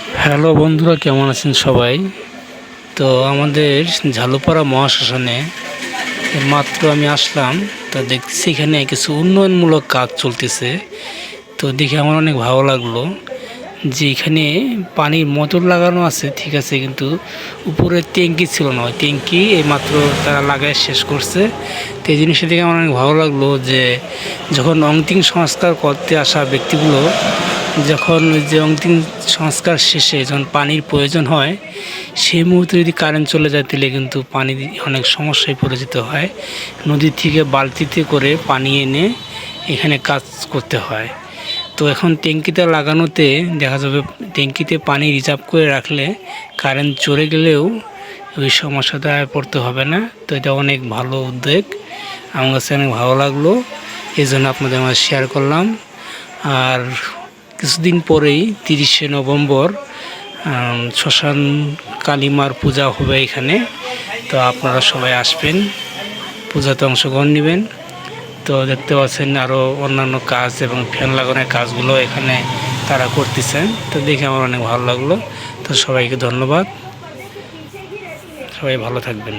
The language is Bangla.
হ্যালো বন্ধুরা, কেমন আছেন সবাই? তো আমাদের ঝালুপাড়া মহাশ্মশানে মাত্র আমি আসলাম, তো দেখছি এখানে কিছু উন্নয়নমূলক কাজ চলতেছে। তো দেখে আমার অনেক ভালো লাগল যে এখানে পানির মোটর লাগানো আছে, ঠিক আছে, কিন্তু উপরে ট্যাঙ্কি ছিল না। ওই ট্যাঙ্কি এই মাত্র তারা লাগায় শেষ করছে। তো এই জিনিসটা দেখে আমার অনেক ভালো লাগল যে যখন অন্তিম সংস্কার করতে আসা ব্যক্তিগুলো যখন যে অন্তিম সংস্কার শেষে যখন পানির প্রয়োজন হয় সেই মুহূর্তে যদি কারেন্ট চলে যায়, তাহলে কিন্তু পানি অনেক সমস্যায় পড়ে যেতে হয়। নদী থেকে বালতিতে করে পানি এনে এখানে কাজ করতে হয়। তো এখন ট্যাঙ্কিতে লাগানোতে দেখা যাবে ট্যাঙ্কিতে পানি রিজার্ভ করে রাখলে কারেন্ট চলে গেলেও ওই সমস্যাটা পড়তে হবে না। তো এটা অনেক ভালো উদ্যোগ। আমার কাছে অনেক ভালো লাগল। এই জন্য আপনাদের আমার শেয়ার করলাম। আর কিছুদিন পরেই তিরিশে নভেম্বর শ্মশান কালীমার পূজা হবে এখানে। তো আপনারা সবাই আসবেন, পূজাতে অংশগ্রহণ নেবেন। তো দেখতে পাচ্ছেন আরও অন্যান্য কাজ এবং ফ্যান লাগানোর কাজগুলো এখানে তারা করতেছেন। তো দেখে আমার অনেক ভালো লাগল। তো সবাইকে ধন্যবাদ। সবাই ভালো থাকবেন।